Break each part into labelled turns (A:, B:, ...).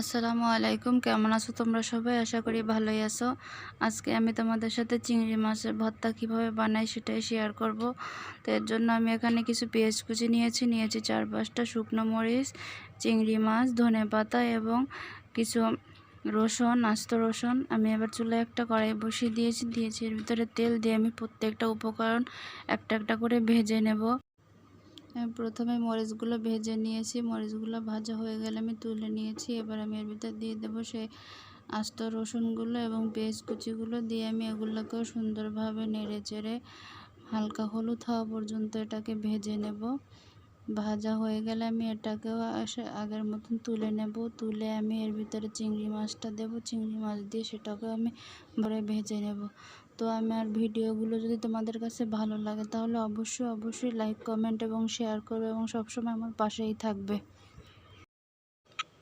A: আসসালামু আলাইকুম। কেমন আছো তোমরা সবাই? আশা করি ভালোই আছো। আজকে আমি তোমাদের সাথে চিংড়ি মাছের ভর্তা কীভাবে বানাই সেটাই শেয়ার করব। তো এর জন্য আমি এখানে কিছু পেঁয়াজ কুচি নিয়েছি। নিয়েছি চার পাঁচটা শুকনো মরিচ, চিংড়ি মাছ, ধনে পাতা এবং কিছু রসুন, আস্ত রসুন। আমি এবার চুলে একটা কড়াই বসিয়ে দিয়েছি। দিয়েছি এর ভিতরে তেল দিয়ে আমি প্রত্যেকটা উপকরণ একটা একটা করে ভেজে নেব। প্রথমে মরিচগুলো ভেজে নিয়েছি। মরিচগুলো ভাজা হয়ে গেলে আমি তুলে নিয়েছি। এবার আমি এর ভিতর দিয়ে দেবো সেই আস্ত রসুনগুলো এবং পেঁয়াজ কুচিগুলো দিয়ে আমি এগুলোকেও সুন্দরভাবে নেড়ে চেড়ে হালকা হলুদ হওয়া পর্যন্ত এটাকে ভেজে নেব। ভাজা হয়ে গেলে আমি এটাকেও আগের মতন তুলে নেব। তুলে আমি এর ভিতরে চিংড়ি মাছটা দেব। চিংড়ি মাছ দিয়ে সেটাকেও আমি ভরে ভেজে নেব। তো আমার ভিডিওগুলো যদি তোমাদের কাছে ভালো লাগে, তাহলে অবশ্যই অবশ্যই লাইক কমেন্ট এবং শেয়ার করবে এবং সবসময় আমার পাশেই থাকবে।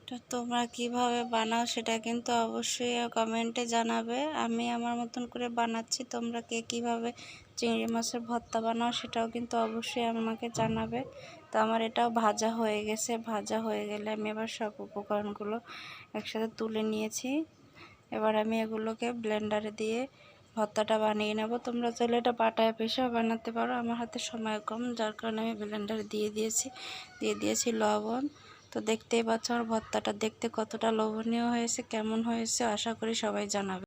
A: তো তোমরা কীভাবে বানাও সেটা কিন্তু অবশ্যই কমেন্টে জানাবে। আমি আমার মতন করে বানাচ্ছি, তোমরা কে কীভাবে চিংড়ি মাছের ভর্তা বানাও সেটাও কিন্তু অবশ্যই আমাকে জানাবে। তো আমার এটাও ভাজা হয়ে গেছে, ভাজা হয়ে গেলে আমি এবার সব উপকরণগুলো একসাথে তুলে নিয়েছি। এবার আমি এগুলোকে ব্লেন্ডারে দিয়ে ভর্তাটা বানিয়ে নেব। তোমরা চাইলে এটা পাটায় পেশাও বানাতে পারো। আমার হাতে সময় কম, যার কারণে আমি ব্লেন্ডারে দিয়ে দিয়েছি। দিয়ে দিয়েছি লবণ। তো দেখতেই পাচ্ছ আমার ভর্তাটা দেখতে কতটা লোভনীয় হয়েছে, কেমন হয়েছে, আশা করি সবাই জানাবে।